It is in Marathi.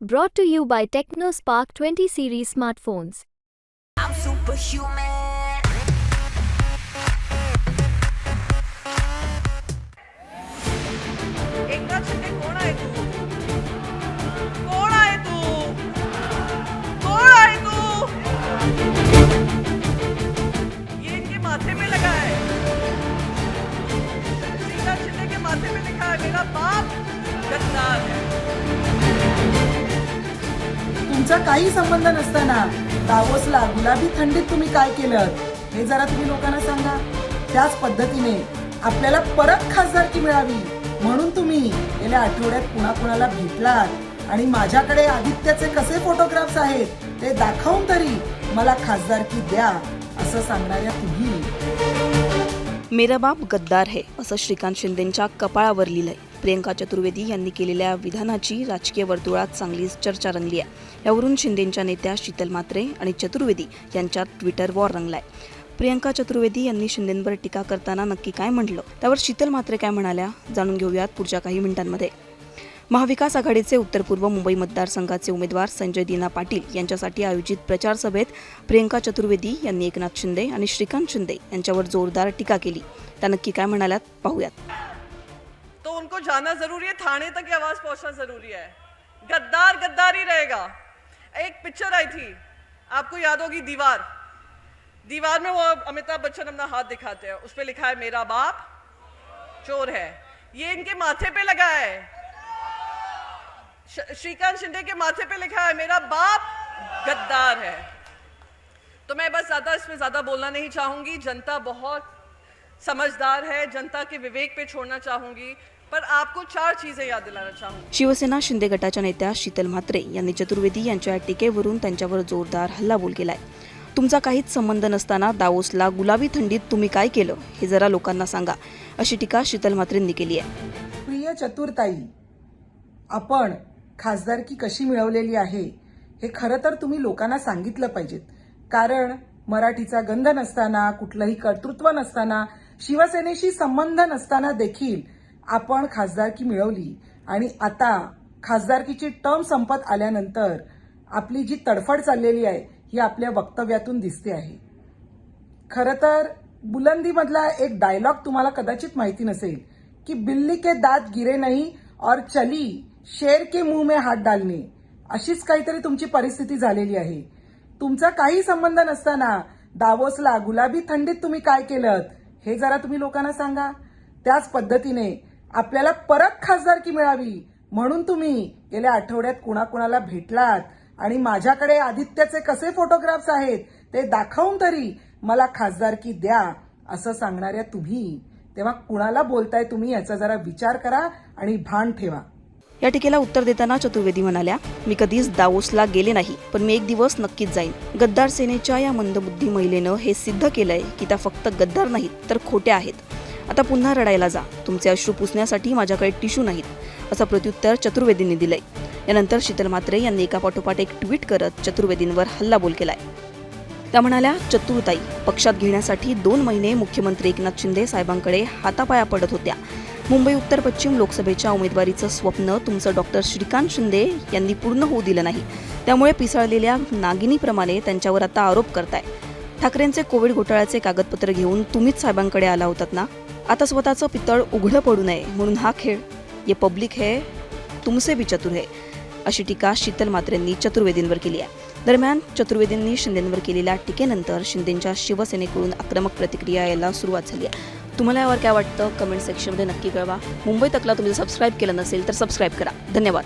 Brought to you by TechnoSpark 20 series smartphones. I'm superhuman. Eknath Shinde कोण आहे तू कोण आहे तू कोण आहे तू ये इनके माथे पे लगा है एकनाथ शिंदे के माथे पे लिखा है मेरा बाप गद्दार है तुमचा काही संबंध नसताना दावोसला गुलाबी थंडीत तुम्ही काय केलं हे जरा तुम्ही लोकांना सांगा. त्याच पद्धतीने आपल्याला परत खासदारकी मिळावी म्हणून तुम्ही गेल्या आठवड्यात कुणाकुणाला भेटलात आणि माझ्याकडे आदित्याचे कसे फोटोग्राफ्स आहेत ते दाखवून तरी मला खासदारकी द्या असं सांगणाऱ्या तुम्ही. मेरा बाप गद्दार है असं श्रीकांत शिंदेंच्या कपाळावर लिहिलंय. प्रियंका चतुर्वेदी यांनी केलेल्या विधानाची राजकीय वर्तुळात चांगलीच चर्चा रंगली आहे. यावरून शिंदेंच्या नेत्या शीतल म्हात्रे आणि चतुर्वेदी यांच्यात ट्विटर वॉर रंगलाय. प्रियंका चतुर्वेदी यांनी शिंदेंवर टीका करताना नक्की काय म्हटलं? त्यावर शीतल म्हात्रे काय म्हणाल्या? जाणून घेऊयात पुढच्या काही मिनिटांमध्ये. महाविकास आघाडीचे उत्तर पूर्व मुंबई मतदारसंघाचे उमेदवार संजय दिना पाटील यांच्यासाठी आयोजित प्रचार सभेत प्रियंका चतुर्वेदी यांनी एकनाथ शिंदे आणि श्रीकांत शिंदे यांच्यावर जोरदार टीका केली. त्या नक्की काय म्हणाल्यात? पाहूयात. उनको जाना ज़रूरी है, थाने तक आवाज़ पहुँचना ज़रूरी है। गद्दार गद्दार ही रहेगा। एक पिक्चर आई थी, आपको याद होगी दीवार। दीवार में वो अमिताभ बच्चन अपना हाथ दिखाते हैं। उस पर लिखा है, मेरा बाप चोर है। ये इनके माथे पे लगा है। श्रीकांत शिंदे के माथे पे लिखा है, मेरा बाप गद्दार है। तो मैं बस ज़्यादा इसमें ज़्यादा बोलना नहीं चाहूँगी। जनता बहुत समझदार है। जनता के विवेक पे छोड़ना चाहूँगी। पर आपको चार चीजें याद दिलाना चाहूंगी। शिवसेना शिंदे गटाच्या नेत्या शीतल म्हात्रे यांनी चतुर्वेदी यांच्या टीकेवरून त्यांच्यावर जोरदार हल्लाबोल केलाय. तुमचा काहीच संबंध नसताना दावोसला गुलाबी थंडीत तुम्ही काय केलं हे जरा लोकांना सांगा अशी टीका शीतल म्हात्रेंनी केली आहे. प्रिय चतुर्ताई आपण खासदारकी कशी मिळवलेली आहे हे खरं तर तुम्ही लोकांना सांगितलं पाहिजेत. कारण मराठीचा गंध नसताना कुठलंही कर्तृत्व नसताना शिवसेनेशी संबंध नसताना देखील आपण खासदारकी मिळवली आणि आता खासदारकीची टर्म संपत आल्यानंतर आपली जी तडफड चाललेली आहे ही आपल्या वक्तव्यातून दिसते आहे. खरं तर बुलंदीमधला एक डायलॉग तुम्हाला कदाचित माहिती नसेल की बिल्ली के दात गिरे नाही और चली शेर के मुंह में हात डालणे अशीच काहीतरी तुमची परिस्थिती झालेली आहे. तुमचा काही संबंध नसताना दावोसला गुलाबी थंडीत तुम्ही काय केलं हे जरा तुम्ही लोकांना सांगा. त्याच पद्धतीने आपल्याला परत खासदारकी मिळावी म्हणून तुम्ही गेल्या आठवड्यात कुणाकुणाला भेटलात आणि माझ्याकडे आदित्याचे कसे फोटोग्राफ्स आहेत ते दाखवून तरी मला खासदारकी द्या असं सांगणाऱ्या तुम्ही. तेव्हा कुणाला बोलताय तुम्ही याचा जरा विचार करा आणि भान ठेवा. या टीकेला उत्तर देताना चतुर्वेदी म्हणाल्या मी कधीच दावोसला गेले नाही पण मी एक दिवस नक्कीच जाईन. गद्दार सेनेच्या या मंदबुद्धी महिलेनं हे सिद्ध केलंय की त्या फक्त गद्दार नाहीत तर खोट्या आहेत. आता पुन्हा रडायला जा. तुमचे अश्रू पुसण्यासाठी माझ्याकडे टिश्यू नाहीत असं प्रत्युत्तर चतुर्वेदींनी दिलंय. यानंतर शीतल म्हात्रे यांनी एका पाठोपाठ एक ट्विट करत चतुर्वेदींवर हल्लाबोल केलाय. त्या म्हणाल्या चतुर्ताई पक्षात घेण्यासाठी दोन महिने मुख्यमंत्री एकनाथ शिंदे साहेबांकडे हातापाया पडत होत्या. मुंबई उत्तर पश्चिम लोकसभेच्या उमेदवारीचं स्वप्न तुमचं डॉक्टर श्रीकांत शिंदे यांनी पूर्ण होऊ दिलं नाही. त्यामुळे पिसळलेल्या नागिनीप्रमाणे त्यांच्यावर आता आरोप करताय. ठाकरेंचे कोविड घोटाळ्याचे कागदपत्र घेऊन तुम्हीच साहेबांकडे आला होतात ना? आता स्वतःचं पितळ उघडं पडू नये म्हणून हा खेळ ये पब्लिक है तुमसे भी चतुर है अशी टीका शीतल मात्रेंनी चतुर्वेदींवर केली आहे. दरम्यान चतुर्वेदींनी शिंदेंवर केलेल्या टीकेनंतर शिंदेंच्या शिवसेनेकडून आक्रमक प्रतिक्रिया यायला सुरुवात झाली आहे. तुम्हाला यावर काय वाटतं? कमेंट सेक्शनमध्ये नक्की कळवा. मुंबई तकला तुम्ही सबस्क्राईब केलं नसेल तर सबस्क्राईब करा. धन्यवाद.